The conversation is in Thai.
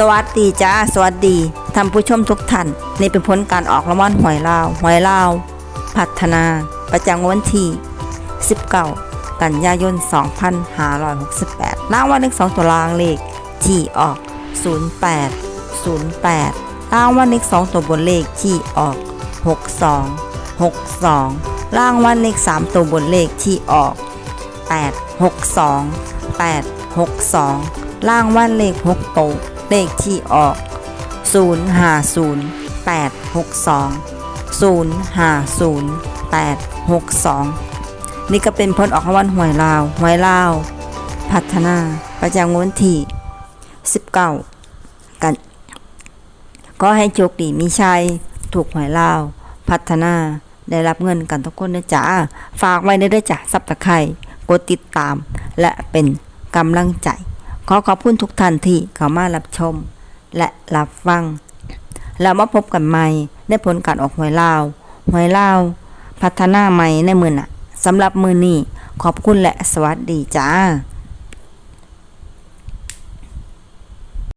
สวัสดีจ้าสวัสดีท่านผู้ชมทุกท่านนี่เป็นผลการออกรางวัลหวยลาวหวยลาว พัฒนา ประจำวันที่19กันยายน 2568รางวัลเลข2ตัวรางเลขที่ออก 08 08รางวัลเลข2ตัวบนเลขที่ออก 62 62รางวัลเลข3ตัวบนเลขที่ออก 8 62 8 62ล่างวันเลข6โตว เลขที่ออก 0 5 0 8 6 2 0 5 0 8 6 2 นี่ก็เป็นผลออกรางวัลหวยลาวหวยลาว พัฒนาประจำงวดวันที่ 19 กัน ก็ให้โชคดีมีชัยถูกหวยลาว พัฒนาได้รับเงินกันทุกคนนะจ๊ะ ฝากไว้ได้ด้วยจ้ะซับตะไคร่กดติดตาม และเป็นกำลังใจ ขอขอบคุณทุกท่านที่เข้ามารับชม และรับฟัง แล้วมาพบกันใหม่ในผลการออกหวยลาวหวยลาวพัฒนาใหม่ในมือน่ะสำหรับมือนี้ขอบคุณและสวัสดีจ้า